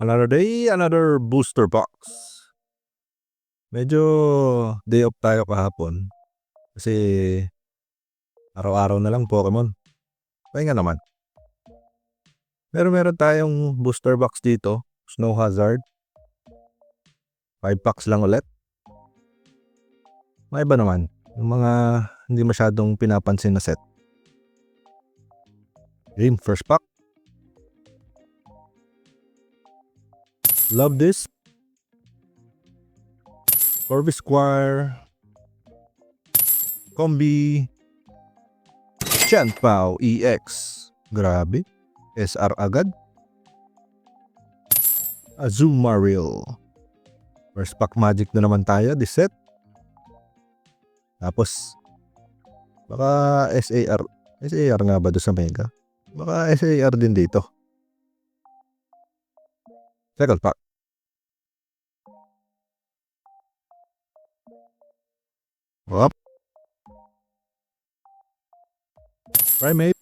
Another day, another booster box. Medyo day off tayo kahapon. Kasi araw-araw na lang Pokemon. Pahinga naman. Pero meron tayong booster box dito. Snow Hazard. 5 packs lang ulit. May iba naman. Yung mga hindi masyadong pinapansin na set. Game first pack. Love this. Corby Squire. Combi. Chanpao EX. Grabe. SR agad. Azumarill. First pack magic na naman tayo. This set. Tapos, baka SAR. SAR nga ba doon sa Mega? Baka SAR din dito. Second pack. Primate.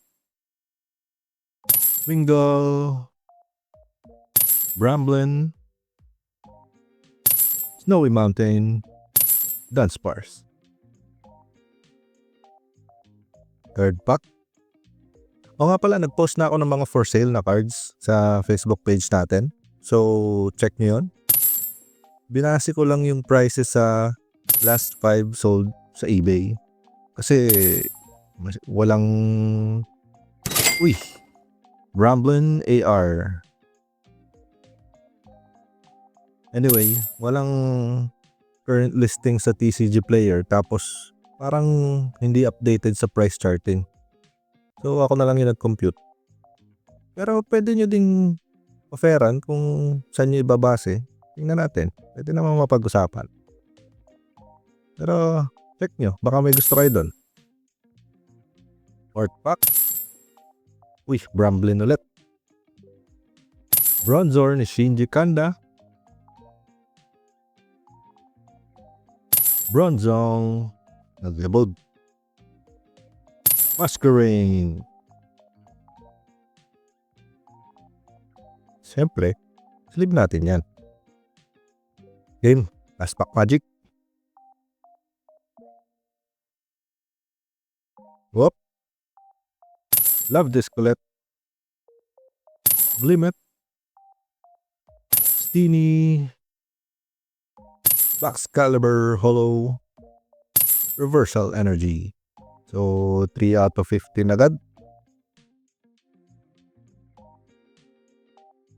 Wingull. Bramblin. Snowy Mountain. Dunsparce. Third pack. O nga pala, nag-post na ako ng mga for sale na cards sa Facebook page natin. So, check nyo yun. Binasi ko lang yung prices sa last 5 sold sa eBay. Kasi walang... Uy! Ramblin AR. Anyway, walang current listing sa TCG Player tapos parang hindi updated sa price charting. So ako na lang yung nag-compute. Pero pwede nyo ding offeran kung saan nyo ibabase. Tingnan natin. Pwede naman mapag-usapan. Pero check nyo. Baka may gusto kayo doon. Fourth pack. Uy, Bramblin ulit. Bronzor ni Shinji Kanda. Bronzong. Nag-evolve. Masquerain. Siyempre, sleeve natin yan. Game, last pack magic. Whoop. Love this colette. Glimmet. Steenie. Excalibur Hollow. Reversal Energy. So, 3 out of 15 agad.